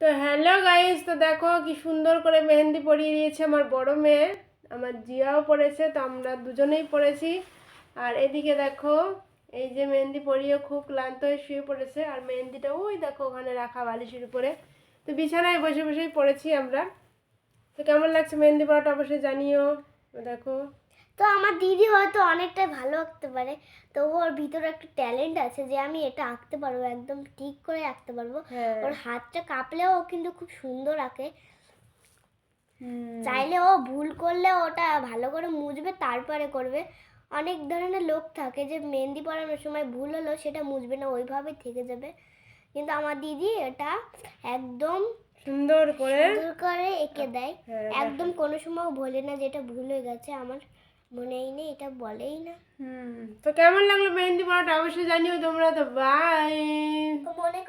তো hello guys তো দেখো কি সুন্দর করে মেহেন্দি পরিয়ে দিয়েছে আমার বড় মেয়ে। আমার জিয়াও পড়েছে, তো আমরা দুজনেই পড়েছি। আর এদিকে দেখো, এই যে মেহেন্দি পরিয়ে খুব ক্লান্ত হয়ে শুয়ে পড়েছে। আর মেহেন্দিটা ওই দেখো ওখানে রাখা বালিশের উপরে। তো বিছানায় বসে বসেই পড়েছি আমরা। তো কেমন লাগছে মেহেন্দি পড়াটা অবশ্যই জানিও। দেখো তো আমার দিদি হয়তো অনেকটাই ভালো আঁকতে পারে। তো ওর ভিতরে একটা ট্যালেন্ট আছে যে আমি এটা আঁকতে পারব একদম ঠিক করে আঁকতে পারব। হ্যাঁ। ওর হাতটা কাঁপলেও ও কিন্তু খুব সুন্দর আঁকে। চাইলে ও ভুল করলে ওটা ভালো করে মুছবে তারপরে করবে। অনেক ধরনের লোক থাকে যে মেহেন্দি পড়ানোর সময় ভুল হলো সেটা মুছবে না ওইভাবে থেকে যাবে। কিন্তু আমার দিদি এটা একদম সুন্দর করে সুন্দর করে এঁকে দেয়। হ্যাঁ একদম কোনো সময় বলে না যে এটা ভুল হয়ে গেছে আমার। মনেই নেই এটা বলেই না। হুম তো কেমন লাগল মেহেন্দি পড়াটা? অবশ্যই জানিও তোমরা তো। বাই মনে